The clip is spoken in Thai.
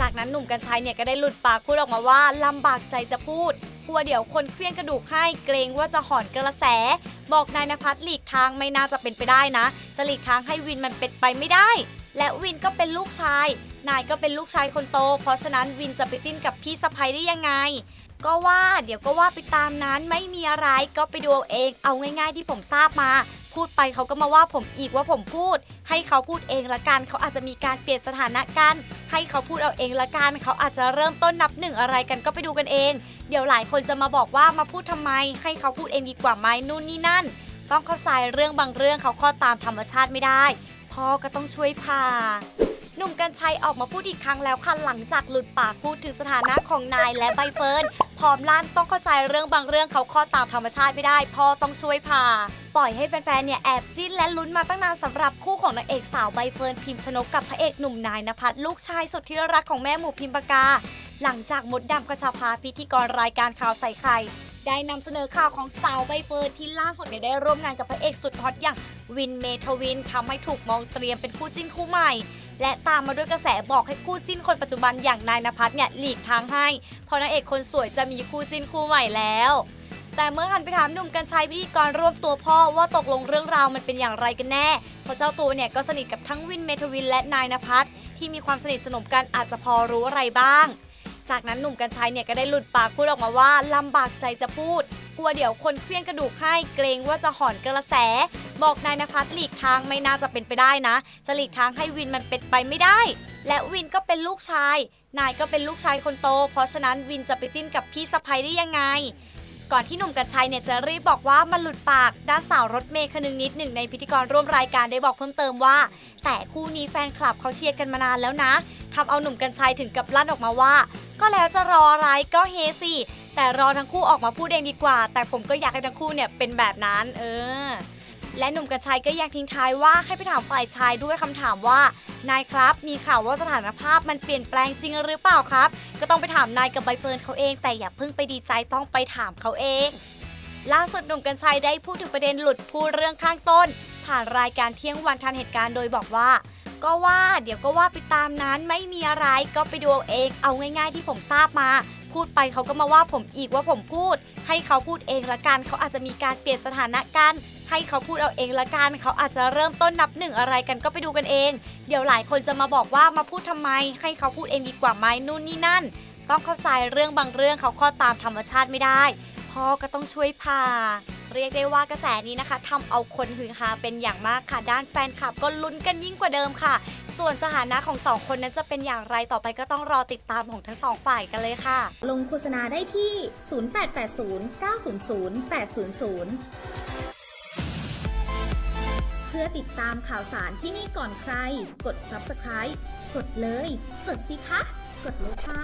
จากนั้นหนุ่มกัญชัยเนี่ยก็ได้หลุดปากพูดออกมาว่าลำบากใจจะพูด กลัวเดี๋ยวคนเคลี้ยงกระดูกให้เกรงว่าจะหอนกระแส บอกนายนภัสหลีกทางไม่น่าจะเป็นไปได้นะ จะหลีกทางให้วินมันเป็นไปไม่ได้ และวินก็เป็นลูกชาย นายก็เป็นลูกชายคนโต เพราะฉะนั้นวินจะไปจิ้นกับพี่สะพ้ยได้ยังไง ก็ว่าเดี๋ยวก็ว่าไปตามนั้นไม่มีอะไรก็ไปดูเอาเอง เอาง่าย ๆ ที่ผมทราบมา พูดไปเขาก็มาว่าผมอีกว่าผมพูด ให้เขาพูดเองละกัน เขาอาจจะมีการเปลี่ยนสถานะกัน ให้เขาพูดเอาเองละกัน เขาอาจจะเริ่มต้นนับหนึ่งอะไรกันก็ไปดูกันเอง เดี๋ยวหลายคนจะมาบอกว่ามาพูดทำไม ให้เขาพูดเองดีกว่าไหมนู่นนี่นั่น ต้องเข้าใจเรื่องบางเรื่องเขาข้อตามธรรมชาติไม่ได้ พ่อก็ต้องช่วยพา หนุ่มกัญชัยออกมาพูดอีกครั้งแล้วค่ะหลังจากหลุดปากพูดถึงสถานะของนายและใบเฟิร์นพร้อมลั่นต้องเข้าใจเรื่องบางเรื่องเขาข้อตามธรรมชาติไม่ได้พ่อต้องช่วยพา ปล่อยให้แฟนๆ เนี่ยแอบจิ้นและลุ้นมาตั้งนานสำหรับคู่ของนางเอกสาวใบเฟิร์นพิมพ์ชนกกับพระเอกหนุ่มนายนภัสลูกชายสุดที่รักของแม่หมูพิมพ์ปากา หลังจากมดดำกระชาพาพิธีกรรายการข่าวใส่ไข่ ได้นำเสนอข่าวของสาวใบเฟิร์นที่ล่าสุดเนี่ยได้ร่วมงานกับพระเอกสุดฮอตอย่างวินเมทวินทำให้ถูกมองเตรียมเป็นคู่จิ้นคู่ใหม่ และตามมาด้วยกระแสบอกให้คู่จิ้นคนปัจจุบันอย่างนายนภัสเนี่ยหลีกทางให้ เพราะนางเอกคนสวยจะมีคู่จิ้นคู่ใหม่แล้วแต่เมื่อหันไปถามหนุ่มกัญชัยพิธีกรร่วมตัวพ่อว่าตกลงเรื่องราวมันเป็นอย่างไรกันแน่ เพราะเจ้าตัวเนี่ยก็สนิทกับทั้งวินเมทวินและนายนภัสที่มีความสนิทสนมกันอาจจะพอรู้อะไรบ้าง จากนั้นหนุ่มกัญชัยเนี่ยก็ได้หลุดปากพูดออกมาว่าลำบากใจจะพูด กลัวเดี๋ยวคนเคลี้ยงกระดูกให้เกรงว่าจะหอนกระแส บอกนายนภัสหลีกทางไม่น่าจะเป็นไปได้นะ จะหลีกทางให้วินมันเป็นไปไม่ได้ และวินก็เป็นลูกชาย นายก็เป็นลูกชายคนโต เพราะฉะนั้นวินจะไปจิ้นกับพี่สะพ้ยได้ยังไงก่อนที่หนุ่มกัญชัยเนี่ยจะรีบบอกว่ามันหลุดปาก ด้านสาวรถเมย์คนึงนิดหนึ่งในพิธีกรร่วมรายการได้บอกเพิ่มเติมว่า แต่คู่นี้แฟนคลับเขาเชียร์กันมานานแล้วนะทำเอาหนุ่มกัญชัยถึงกับลั่นออกมาว่า ก็แล้วจะรออะไรก็เฮสิแต่รอทั้งคู่ออกมาพูดเองดีกว่า แต่ผมก็อยากให้ทั้งคู่เนี่ยเป็นแบบนั้น เออ และหนุ่มกัญชัยก็ยังทิ้งท้ายว่าให้ไปถามฝ่ายชายด้วยคำถามว่านายครับ มีข่าวว่าสถานภาพมันเปลี่ยนแปลงจริงหรือเปล่าครับ ก็ต้องไปถามนายกับใบเฟิร์นเขาเอง แต่อย่าเพิ่งไปดีใจต้องไปถามเขาเองล่าสุดหนุ่มกัญชัยได้พูดถึงประเด็นหลุดพูดเรื่องข้างต้น ผ่านรายการเที่ยงวันทันเหตุการณ์โดยบอกว่า ก็ว่าเดี๋ยวก็ว่าไปตามนั้นไม่มีอะไรก็ไปดูเอาเองเอาง่ายๆที่ผมทราบมา พูดไปเขาก็มาว่าผมอีกว่าผมพูด ให้เขาพูดเองละกันเขาอาจจะมีการเปลี่ยนสถานะกันให้เขาพูดเอาเองละกันเขาอาจจะเริ่มต้นนับหนึ่งอะไรกันก็ไปดูกันเอง เดี๋ยวหลายคนจะมาบอกว่ามาพูดทำไม ให้เขาพูดเองดีกว่าไหมนู่นนี่นั่น ต้องเข้าใจเรื่องบางเรื่องเขาข้อตามธรรมชาติไม่ได้พ่อก็ต้องช่วยพา เรียกได้ว่ากระแสนี้นะคะทำเอาคนฮือฮาเป็นอย่างมากค่ะ ด้านแฟนคลับก็ลุ้นกันยิ่งกว่าเดิมค่ะ ส่วนสถานะของสองคนนั้นจะเป็นอย่างไรต่อไปก็ต้องรอติดตามของทั้งสองฝ่ายกันเลยค่ะ ลงโฆษณาได้ที่ 0880 900 800 เพื่อติดตามข่าวสารที่นี่ก่อนใคร กด subscribe กดเลย กดสิคะ กดเลยค่ะ